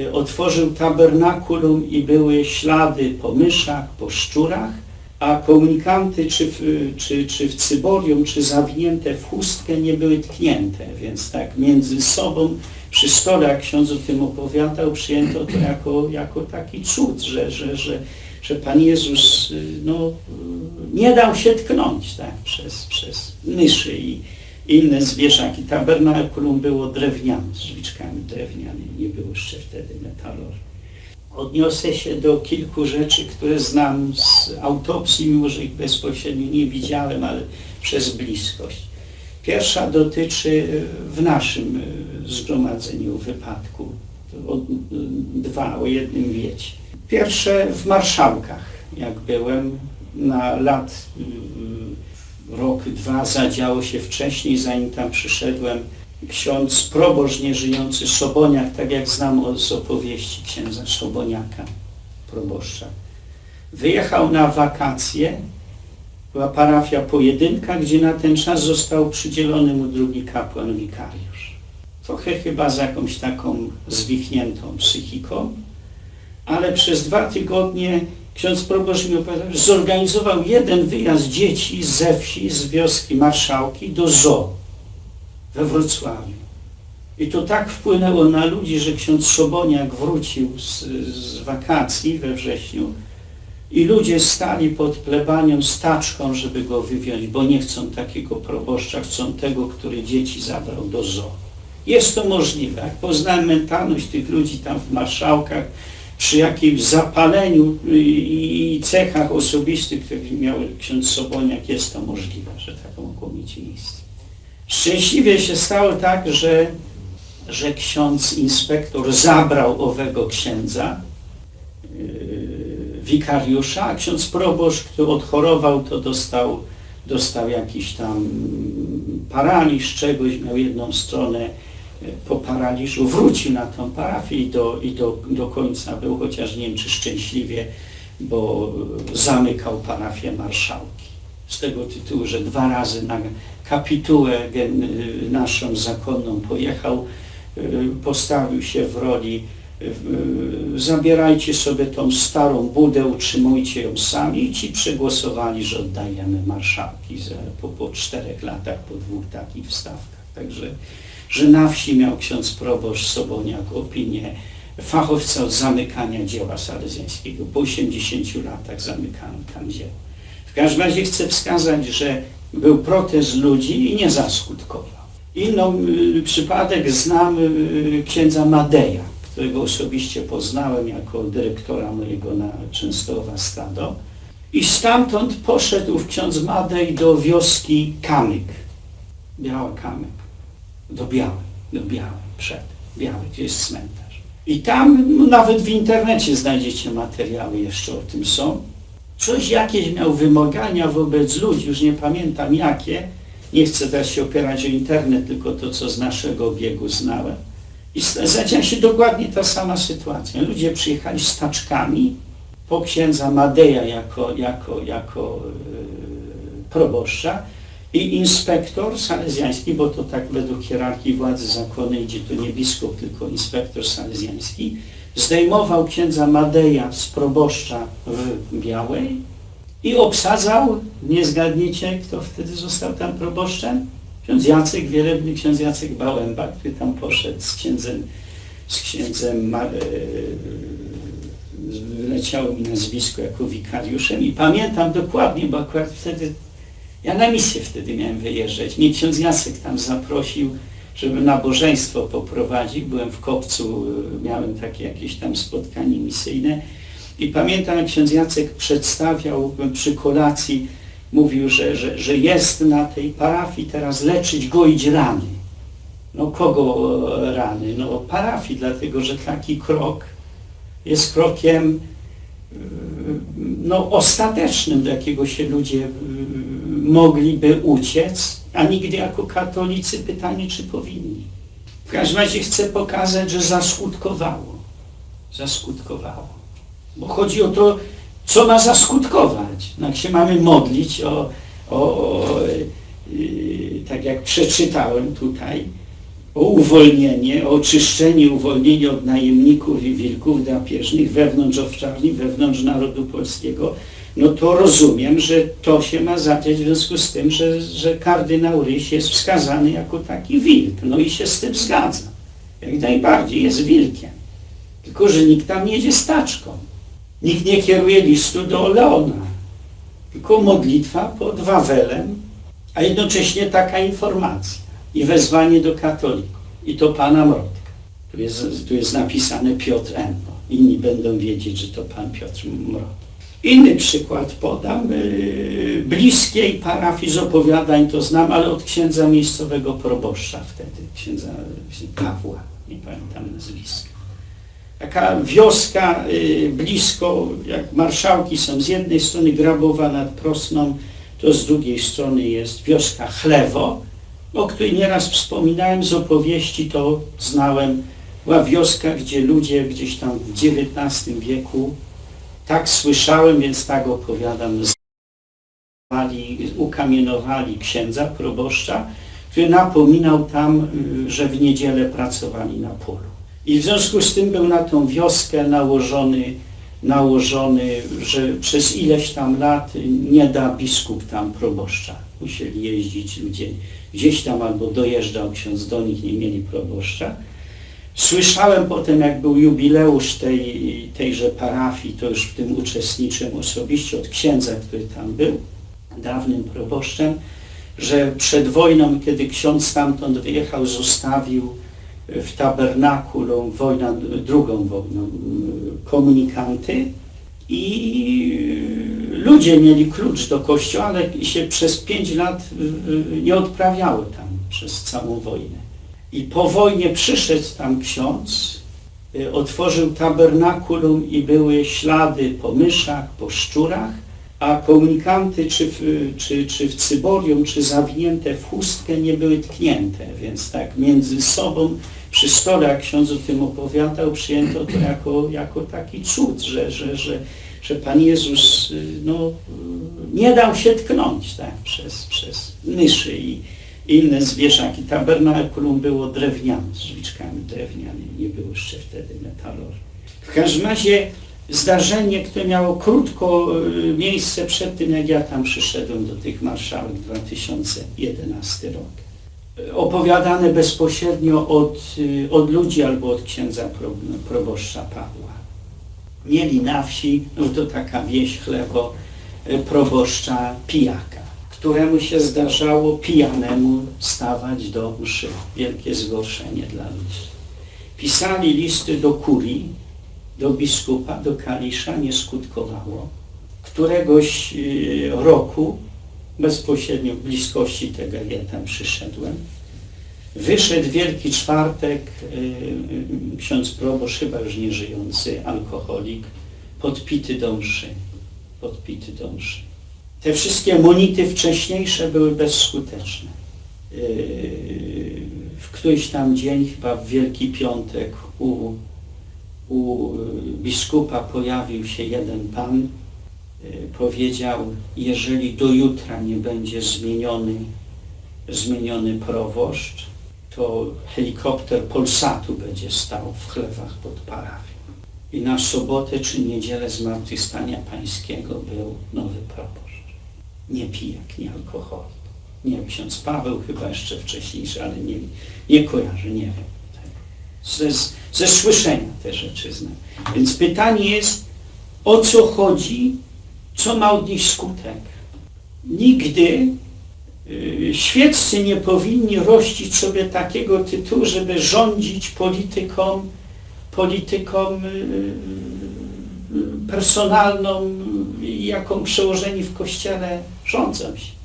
y, otworzył tabernakulum i były ślady po myszach, po szczurach, a komunikanty czy w, czy, czy w cyborium, czy zawinięte w chustkę nie były tknięte, więc tak między sobą przy stole, jak ksiądz o tym opowiadał, przyjęto to jako, jako taki cud, że, że, że, że Pan Jezus y, no, y, nie dał się tknąć tak, przez, przez myszy i inne zwierzaki. Tabernakulum było drewniane, z drzwiczkami drewnianymi, nie było jeszcze wtedy metalowe. Odniosę się do kilku rzeczy, które znam z autopsji, mimo że ich bezpośrednio nie widziałem, ale przez bliskość. Pierwsza dotyczy y, w naszym y, zgromadzeniu wypadku. O, y, dwa, o jednym wiecie. Pierwsze w marszałkach, jak byłem na lat, dwa zadziało się wcześniej, zanim tam przyszedłem, ksiądz proboszcz nieżyjący Soboniak, tak jak znam z opowieści księdza Soboniaka, proboszcza, wyjechał na wakacje, była parafia pojedynka, gdzie na ten czas został przydzielony mu drugi kapłan wikariusz. Trochę chyba z jakąś taką zwichniętą psychiką, ale przez dwa tygodnie ksiądz proboszcz mi opowiadał, że zorganizował jeden wyjazd dzieci ze wsi, z wioski Marszałki do zoo we Wrocławiu. I to tak wpłynęło na ludzi, że ksiądz Soboniak wrócił z, z wakacji we wrześniu i ludzie stali pod plebanią z taczką, żeby go wywiąć, bo nie chcą takiego proboszcza, chcą tego, który dzieci zabrał do zoo. Jest to możliwe. Jak poznałem mentalność tych ludzi tam w marszałkach, przy jakimś zapaleniu i cechach osobistych, które miał ksiądz Soboniak, jest to możliwe, że tak mogło mieć miejsce. Szczęśliwie się stało tak, że, że ksiądz inspektor zabrał owego księdza, yy, wikariusza, a ksiądz proboszcz, który odchorował, to dostał, dostał jakiś tam paraliż czegoś, miał jedną stronę po paraliżu, wrócił na tą parafię i do, i do, do końca był, chociaż nie wiem czy szczęśliwie, bo zamykał parafię marszałki. Z tego tytułu, że dwa razy na kapitułę naszą zakonną pojechał, postawił się w roli zabierajcie sobie tą starą budę, utrzymujcie ją sami i ci przegłosowali, że oddajemy marszałki po, po czterech latach, po dwóch takich wstawkach. Także, że na wsi miał ksiądz proboszcz Soboniak opinię fachowca od zamykania dzieła salezjańskiego. Po 80 latach zamykano tam dzieło. W każdym razie chcę wskazać, że był protest ludzi i nie zaskutkował. Inną y, przypadek znam y, księdza Madeja, którego osobiście poznałem jako dyrektora mojego na Częstochowa Stado. I stamtąd poszedł ksiądz Madej do wioski Kamyk. Biała Kamyk. Do Białej, do Białej, przed Białej, gdzie jest cmentarz. I tam nawet w internecie znajdziecie materiały jeszcze o tym są coś jakieś miał wymagania wobec ludzi, już nie pamiętam jakie, nie chcę teraz się opierać o internet, tylko to, co z naszego biegu znałem. I zadziała się dokładnie ta sama sytuacja. Ludzie przyjechali z taczkami po księdza Madeja jako, jako, jako yy, proboszcza i inspektor salezjański, bo to tak według hierarchii władzy zakonnej idzie to nie biskup, tylko inspektor salezjański, zdejmował księdza Madeja z proboszcza w Białej i obsadzał, nie zgadniecie, kto wtedy został tam proboszczem? Ksiądz Jacek Wielebny, ksiądz Jacek Bałęba, który tam poszedł z księdzem, z księdzem e, wyleciało mi nazwisko jako wikariuszem i pamiętam dokładnie, bo akurat wtedy, ja na misję wtedy miałem wyjeżdżać, mnie ksiądz Jacek tam zaprosił, żeby nabożeństwo poprowadzić. Byłem w Kopcu, miałem takie jakieś tam spotkanie misyjne i pamiętam, jak ksiądz Jacek przedstawiał przy kolacji, mówił, że, że, że jest na tej parafii teraz leczyć, goić rany. No kogo rany? No parafii, dlatego że taki krok jest krokiem no, ostatecznym, do jakiego się ludzie mogliby uciec, a nigdy jako katolicy pytanie, czy powinni. W każdym razie chcę pokazać, że zaskutkowało. Zaskutkowało. Bo chodzi o to, co ma zaskutkować. No, jak się mamy modlić o, o, o yy, tak jak przeczytałem tutaj, o uwolnienie, o oczyszczenie, uwolnienie od najemników i wilków drapieżnych wewnątrz owczarni, wewnątrz narodu polskiego, no to rozumiem, że to się ma zadziać w związku z tym, że, że kardynał Ryś jest wskazany jako taki wilk. No i się z tym zgadzam. Jak najbardziej jest wilkiem. Tylko, że nikt tam nie jedzie staczką. Nikt nie kieruje listu do Leona. Tylko modlitwa pod Wawelem, a jednocześnie taka informacja i wezwanie do katolików. I to Pana Mrodka. Tu jest, tu jest napisane Piotr M. Inni będą wiedzieć, że to Pan Piotr Mrodka. Inny przykład podam. Yy, Bliskiej parafii z opowiadań to znam, ale od księdza miejscowego proboszcza wtedy, księdza Pawła, nie pamiętam nazwiska. Taka wioska yy, blisko, jak marszałki są z jednej strony Grabowa nad Prosną, to z drugiej strony jest wioska Chlewo, o której nieraz wspominałem z opowieści, to znałem. Była wioska, gdzie ludzie gdzieś tam w XIX wieku tak słyszałem, więc tak opowiadam. Ukamienowali księdza, proboszcza, który napominał tam, y, że w niedzielę pracowali na polu. I w związku z tym był na tą wioskę nałożony, nałożony, że przez ileś tam lat nie da biskup tam proboszcza. Musieli jeździć ludzie gdzieś tam albo dojeżdżał ksiądz do nich, nie mieli proboszcza. Słyszałem potem, jak był jubileusz tej, tejże parafii, to już w tym uczestniczyłem osobiście od księdza, który tam był, dawnym proboszczem, że przed wojną, kiedy ksiądz stamtąd wyjechał, zostawił w tabernakulum wojna, drugą wojną komunikanty i ludzie mieli klucz do kościoła, ale się przez pięć lat nie odprawiały tam przez całą wojnę. I po wojnie przyszedł tam ksiądz, y, otworzył tabernakulum i były ślady po myszach, po szczurach, a komunikanty czy w, czy, czy w cyborium, czy zawinięte w chustkę nie były tknięte, więc tak między sobą przy stole, jak ksiądz o tym opowiadał, przyjęto to jako, jako taki cud, że, że, że, że Pan Jezus y, no, y, nie dał się tknąć tak, przez, przez myszy i, inne zwierzaki. Tabernakulum było drewniane, z drzwiczkami drewnianymi, nie było jeszcze wtedy metalowe. W każdym razie zdarzenie, które miało krótko y, miejsce przed tym, jak ja tam przyszedłem do tych marszałek 2011 rok. Opowiadane bezpośrednio od, y, od ludzi albo od księdza proboszcza Pawła. Mieli na wsi, no to taka wieś chlewo, y, proboszcza pijaka któremu się zdarzało pijanemu stawać do mszy. Wielkie zgorszenie dla ludzi. Pisali listy do kurii, do biskupa, do kalisza, nie skutkowało. Któregoś y, roku, bezpośrednio w bliskości tego, ja tam przyszedłem, wyszedł Wielki Czwartek, y, y, ksiądz proboszcz, chyba już nieżyjący, alkoholik, podpity do mszy. Podpity do mszy. Te wszystkie monity wcześniejsze były bezskuteczne. Yy, w któryś tam dzień, chyba w Wielki Piątek, u, u biskupa pojawił się jeden pan, yy, powiedział, jeżeli do jutra nie będzie zmieniony, zmieniony proboszcz, to helikopter Polsatu będzie stał w chlewach pod parafią. I na sobotę czy niedzielę Zmartwychwstania Pańskiego był nowy proboszcz nie pijak, nie alkoholik. Nie ksiądz Paweł chyba jeszcze wcześniejszy, ale nie, nie kojarzę, nie wiem. Ze, ze słyszenia te rzeczy znam. Więc pytanie jest, o co chodzi, co ma odnieść skutek. Nigdy y, świeccy nie powinni rościć sobie takiego tytułu, żeby rządzić polityką, polityką y, y, personalną, jaką przełożeni w Kościele rządzą się.